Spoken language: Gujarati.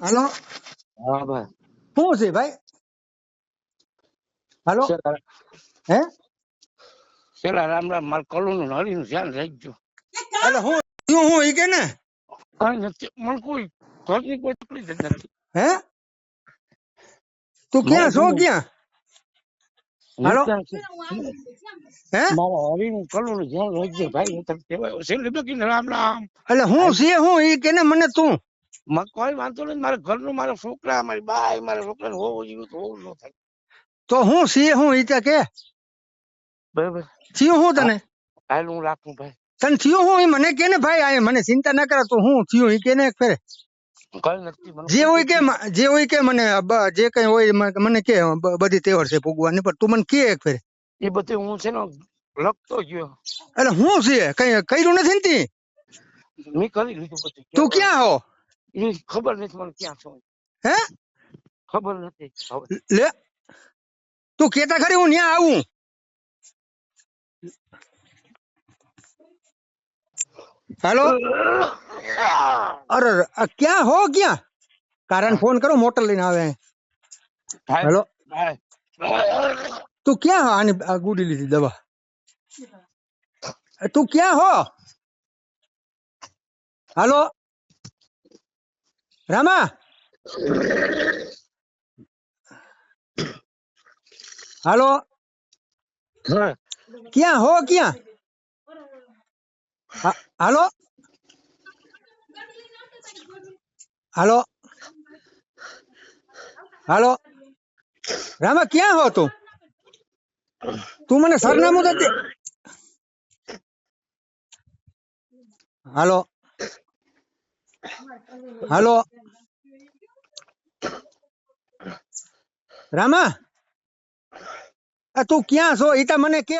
હાલો. હા ભાઈ. શું છે ભાઈ? હેલો. હે? પેલા રામ રામ માર કલું નું હરી નું ધ્યાન રાખજો એટલે હું શું હું ઈ કે ને? કઈ નથી મને કોઈ ઘરની કોઈ તકલીફ જ નથી. હે? તું ક્યાં છો ક્યાં? હાલો. હું છું? મારા હરી નું કલું નું ધ્યાન રાખજો ભાઈ. હું તમને કહેવાય શેલી બકીને રામ રામ. એટલે હું છે હું ઈ કે ને મને તું? કોઈ વાંધો નહીં મારા ઘરનું મારા છોકરા મારી બાઈ મારા છોકરા હોવું જોઈએ તો હોવું ન થાય. તો હું સી હું ઈ કે? બરાબર. સી હું તને? હાલ હું રાખું ભાઈ. તને થયું હું? મને કે ને ભાઈ આ મને ચિંતા ના કરે તો હું થયું ઈ કે ને એક ફેરે. જે હોય કે જે હોય કે મને જે કઈ હોય મને કે બધી તહેવાર છે ભોગવાની પણ તું મને કે એક ફેરે. એ બધું હું છે ને લખતો ગયો એટલે હું છે કઈ કર્યું નથી ને તી? મેં કરી લીધું બધું. તું ક્યાં હો? એ ખબર નથી મને ક્યાં છું હે ખબર નથી હવે લે તું કેતા ખરી હું ન્યા આવું હાલો અરે અરે, આ ક્યાં હો ક્યાં કારણ ફોન કરો મોટર લઈને આવે ભાઈ, હેલો ભાઈ. તું ક્યાં હો આની આ ગુડી લીધી દવા એ તું ક્યાં હો હાલો રામા! હાલો? હા. ક્યાં હો ક્યાં? હા- હાલો? હાલો? હાલો? રામા ક્યાં હો તું? તું મને સરનામું દે હાલો? હાલો. રામા તું ક્યાં છો? તો મને કે